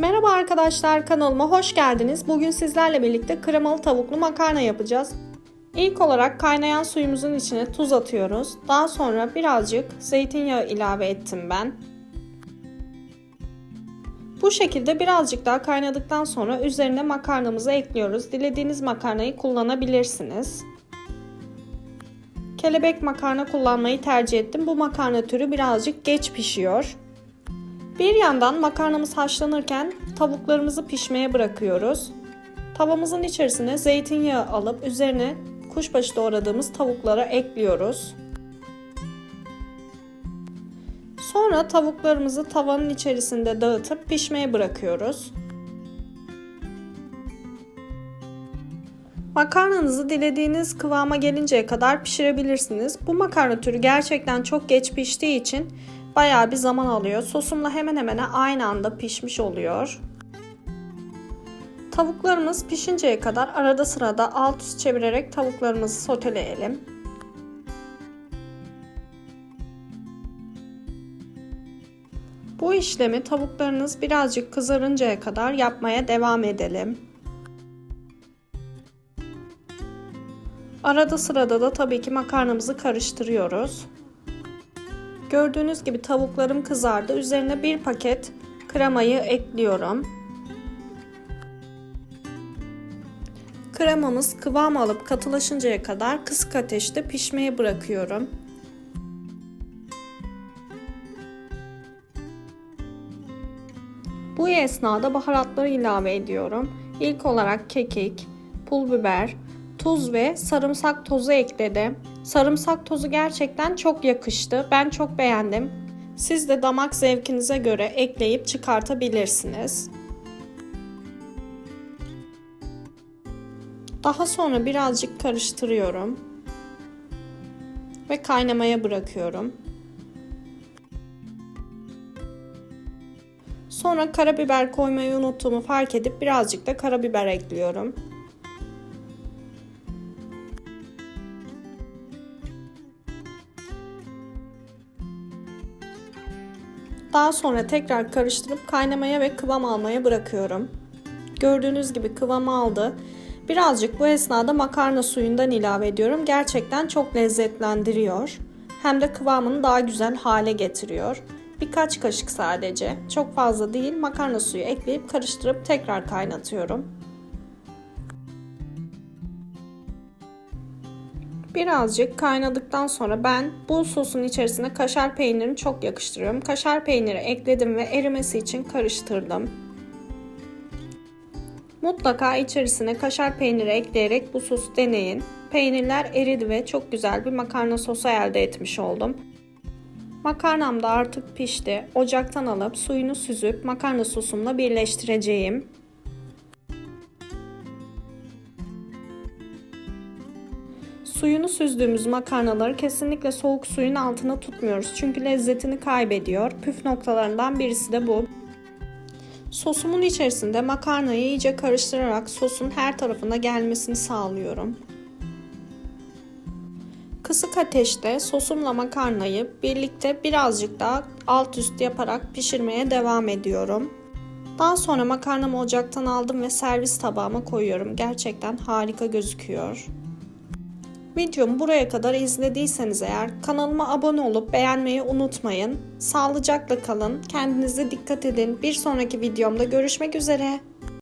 Merhaba arkadaşlar kanalıma hoş geldiniz. Bugün sizlerle birlikte kremalı tavuklu makarna yapacağız. İlk olarak kaynayan suyumuzun içine tuz atıyoruz. Daha sonra birazcık zeytinyağı ilave ettim ben. Bu şekilde birazcık daha kaynadıktan sonra üzerine makarnamızı ekliyoruz. Dilediğiniz makarnayı kullanabilirsiniz. Kelebek makarna kullanmayı tercih ettim. Bu makarna türü birazcık geç pişiyor. Bir yandan makarnamız haşlanırken tavuklarımızı pişmeye bırakıyoruz. Tavamızın içerisine zeytinyağı alıp üzerine kuşbaşı doğradığımız tavuklara ekliyoruz. Sonra tavuklarımızı tavanın içerisinde dağıtıp pişmeye bırakıyoruz. Makarnanızı dilediğiniz kıvama gelinceye kadar pişirebilirsiniz. Bu makarna türü gerçekten çok geç piştiği için bayağı bir zaman alıyor. Sosumla hemen hemen aynı anda pişmiş oluyor. Tavuklarımız pişinceye kadar arada sırada alt üst çevirerek tavuklarımızı soteleyelim. Bu işlemi tavuklarınız birazcık kızarıncaya kadar yapmaya devam edelim. Arada sırada da tabii ki makarnamızı karıştırıyoruz. Gördüğünüz gibi tavuklarım kızardı. Üzerine bir paket kremayı ekliyorum. Kremamız kıvam alıp katılaşıncaya kadar kısık ateşte pişmeye bırakıyorum. Bu esnada baharatları ilave ediyorum. İlk olarak kekik, pul biber, tuz ve sarımsak tozu ekledim. Sarımsak tozu gerçekten çok yakıştı. Ben çok beğendim. Siz de damak zevkinize göre ekleyip çıkartabilirsiniz. Daha sonra birazcık karıştırıyorum. Ve kaynamaya bırakıyorum. Sonra karabiber koymayı unuttuğumu fark edip birazcık da karabiber ekliyorum. Daha sonra tekrar karıştırıp kaynamaya ve kıvam almaya bırakıyorum. Gördüğünüz gibi kıvam aldı. Birazcık bu esnada makarna suyundan ilave ediyorum. Gerçekten çok lezzetlendiriyor. Hem de kıvamını daha güzel hale getiriyor. Birkaç kaşık sadece, çok fazla değil makarna suyu ekleyip karıştırıp tekrar kaynatıyorum. Birazcık kaynadıktan sonra ben bu sosun içerisine kaşar peynirini çok yakıştırıyorum. Kaşar peyniri ekledim ve erimesi için karıştırdım. Mutlaka içerisine kaşar peyniri ekleyerek bu sosu deneyin. Peynirler eridi ve çok güzel bir makarna sosu elde etmiş oldum. Makarnam da artık pişti. Ocaktan alıp suyunu süzüp makarna sosumla birleştireceğim. Suyunu süzdüğümüz makarnaları kesinlikle soğuk suyun altına tutmuyoruz. Çünkü lezzetini kaybediyor. Püf noktalarından birisi de bu. Sosumun içerisinde makarnayı iyice karıştırarak sosun her tarafına gelmesini sağlıyorum. Kısık ateşte sosumla makarnayı birlikte birazcık daha alt üst yaparak pişirmeye devam ediyorum. Daha sonra makarnamı ocaktan aldım ve servis tabağıma koyuyorum. Gerçekten harika gözüküyor. Videomu buraya kadar izlediyseniz eğer kanalıma abone olup beğenmeyi unutmayın. Sağlıcakla kalın, kendinize dikkat edin. Bir sonraki videomda görüşmek üzere.